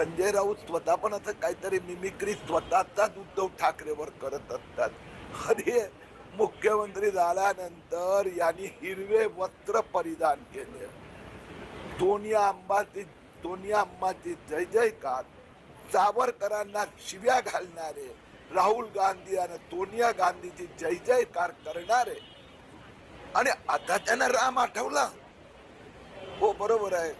संजय राऊत स्वतः पण असं काहीतरी मिमिक्री स्वतःचाच उद्धव ठाकरेवर करत असतात. अरे मुख्यमंत्री झाल्यानंतर यांनी हिरवे वस्त्र परिधान केले. सोनिया अंबाची सोनिया अंबाची जय जयकार सावरकरांना शिव्या घालणारे राहुल गांधी आणि सोनिया गांधीची जय जयकार करणारे. आणि आता त्यांना राम आठवला. हो बरोबर आहे.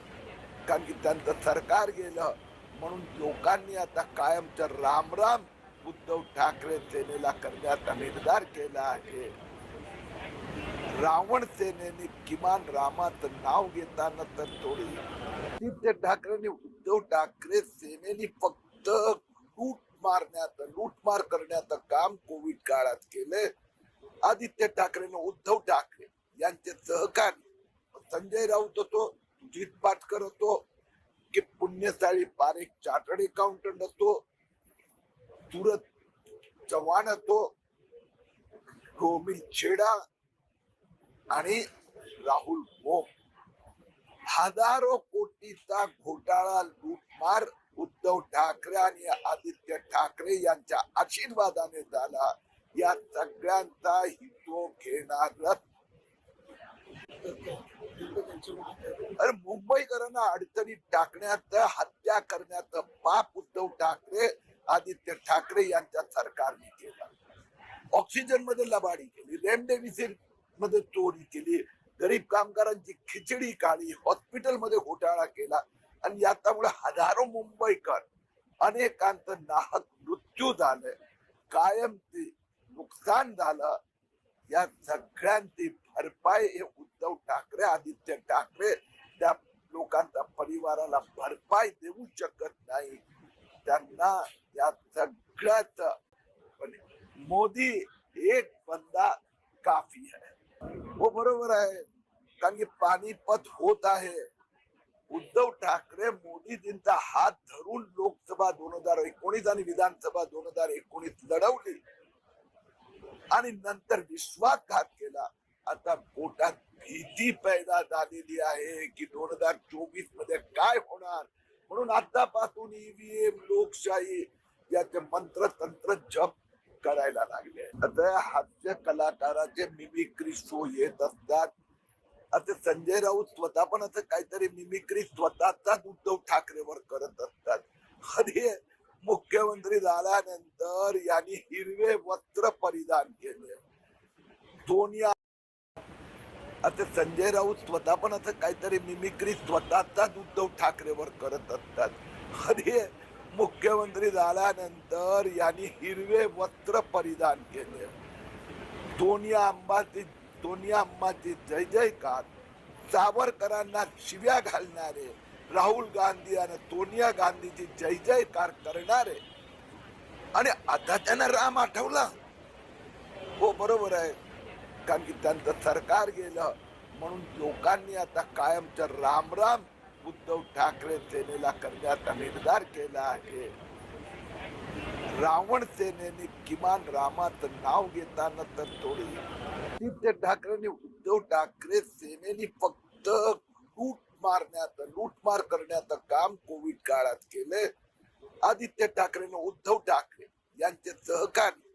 कारण की त्यांचं सरकार गेलं. म्हणून लोकांनी आता कायमचं राम राम उद्धव ठाकरे सेनेला करण्याचा निर्धार केला आहे. रावण सेनेने किमान रामाचं नाव घेताना तर थोडी आदित्य ठाकरेंनी उद्धव ठाकरे सेनेने फक्त लूट मारण्याचं लूटमार करण्याचं काम कोविड काळात केलंय. आदित्य ठाकरेने उद्धव ठाकरे यांचे सहकारी संजय राऊत होतो जित पाटकर होतो की पुण्यस्थळी पारेख चार्टर्ड अकाउंटंट असतो तुरत चव्हाण असतो गोविंद छेडा आणि राहुल मोम. हजारो कोटीचा घोटाळा लूटमार उद्धव ठाकरे आणि आदित्य ठाकरे यांच्या आशीर्वादाने झाला. या सगळ्यांचा हितो घेणार अरे मुंबईकरांना अडचणीत टाकण्यात हत्या करण्याचं पाप उद्धव ठाकरे आदित्य ठाकरे यांच्या सरकारने केलं. ऑक्सिजनमध्ये लबाडी केली रेमडेसिवीरमध्ये चोरी केली गरीब कामगारांची खिचडी काढली हॉस्पिटलमध्ये घोटाळा केला. आणि याच्यामुळे हजारो मुंबईकर अनेकांचं नाहक मृत्यू झालं कायम ते नुकसान झालं. या सगळ्यांची भरपाई हे उद्धव ठाकरे आदित्य ठाकरे त्या लोकांच्या परिवाराला भरपाई देऊ शकत नाही. त्यांना या सगळ्याच मोदी एक बंदा काफी है हो बरोबर आहे. कारण की पानिपत होत आहे. उद्धव ठाकरे मोदीजींचा हात धरून लोकसभा दोन हजार एकोणीस आणि विधानसभा दोन हजार एकोणीस लढवली. आणि नंतर विश्वासघात केला. आता पोटात भीती पैदा झालेली आहे की दोन हजार चोवीसमध्ये काय होणार? म्हणून आतापासून ईव्हीएम लोकशाही याचे मंत्र तंत्र जप करायला लागले. आता हास्य कलाकाराचे मिमिक्री शो येत असतात. आता संजय राऊत स्वतः पण असं काहीतरी मिमिक्री स्वतःचाच उद्धव ठाकरेवर करत असतात. अरे मुख्यमंत्री झाल्यानंतर यांनी हिरवे वस्त्र परिधान केले. सोनिया आता संजय राऊत स्वतः पण असं काहीतरी मिमिक्री स्वतःचाच उद्धव ठाकरेवर करत असतात. अरे मुख्यमंत्री झाल्यानंतर यांनी हिरवे वस्त्र परिधान केले. सोनिया अंबाची सोनिया अंबाची जय जयकार सावरकरांना शिव्या घालणारे राहुल गांधी आणि सोनिया गांधीची जय जयकार करणार. आहे आणि आता त्यांना राम आठवला. हो बरोबर आहे. कारण की त्यांचं सरकार गेलं. म्हणून लोकांनी आता कायमचं राम राम उद्धव ठाकरे सेनेला करण्याचा निर्धार केला आहे. रावण सेनेने किमान रामाचं नाव घेताना तर थोडी. आदित्य ठाकरेंनी उद्धव ठाकरे सेनेने फक्त मारण्याचं लूटमार करण्याचं काम कोविड काळात केले आदित्य ठाकरेने उद्धव ठाकरे यांचे सहकारी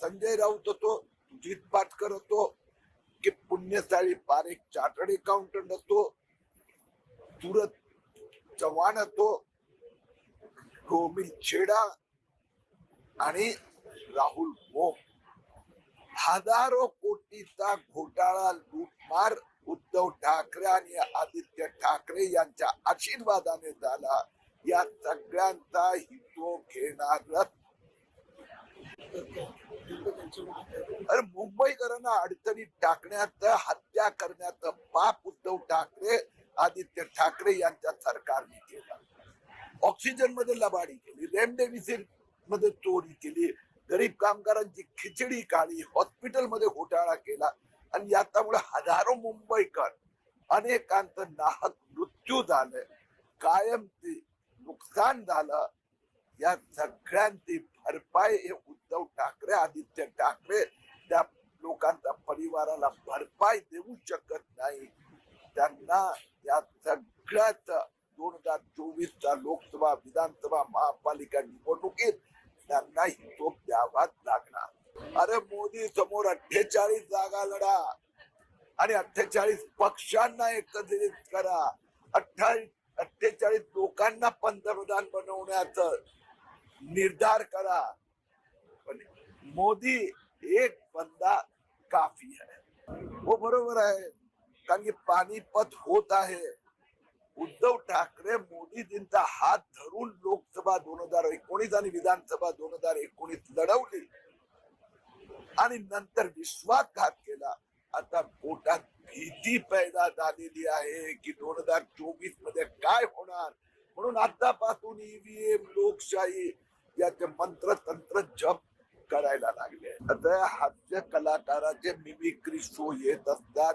संजय राऊत होतो जित पाटकर होतो की पुण्यशाळी पारेख चार्टर्ड अकाउंटंट होतो सुरत चव्हाण होतो गोविंद छेडा आणि राहुल मोह हजारो कोटीचा घोटाळा लूटमार उद्धव ठाकरे आणि आदित्य ठाकरे यांच्या आशीर्वादाने झाला. या सगळ्यांचा हितो घेणार अरे मुंबईकरांना अडचणीत टाकण्याचं हत्या करण्याचं पाप उद्धव ठाकरे आदित्य ठाकरे यांच्या सरकारने केलं. ऑक्सिजनमध्ये लबाडी केली रेमडेसिवीरमध्ये चोरी केली गरीब कामगारांची खिचडी काढली हॉस्पिटलमध्ये घोटाळा केला. आणि याच्यामुळे हजारो मुंबईकर अनेकांचं नाहक मृत्यू झालं. कायम ते नुकसान झालं. या सगळ्यांची भरपाई हे उद्धव ठाकरे आदित्य ठाकरे त्या लोकांच्या परिवाराला भरपाई देऊ शकत नाही. त्यांना या सगळ्याच दोन हजार चोवीसच्या लोकसभा विधानसभा महापालिका निवडणुकीत त्यांना हिशोब द्यावाच लागणार अरे मोदी समोर अठ्ठेचाळीस जागा लढा. आणि अठ्ठेचाळीस पक्षांना एकत्रित करा. अठ्ठावीस अठ्ठेचाळीस लोकांना पंतप्रधान बनवण्याचं निर्धार करा. पण मोदी एक बंदा काफी आहे. हो बरोबर आहे. कारण की पानिपत होत आहे. उद्धव ठाकरे मोदीजींचा हात धरून लोकसभा दोन हजार एकोणीस आणि विधानसभा दोन हजार एकोणीस लढवली. आणि नंतर विश्वासघात केला. आता पोटात भीती पैदा झालेली आहे की दोन हजार चोवीसमध्ये काय होणार? म्हणून आतापासून ईव्हीएम लोकशाही याचे मंत्र तंत्र जप करायला लागले. आता हास्य कलाकाराचे मिमिक्री शो येत असतात.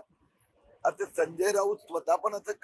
आता संजय राऊत स्वतः पण असं काही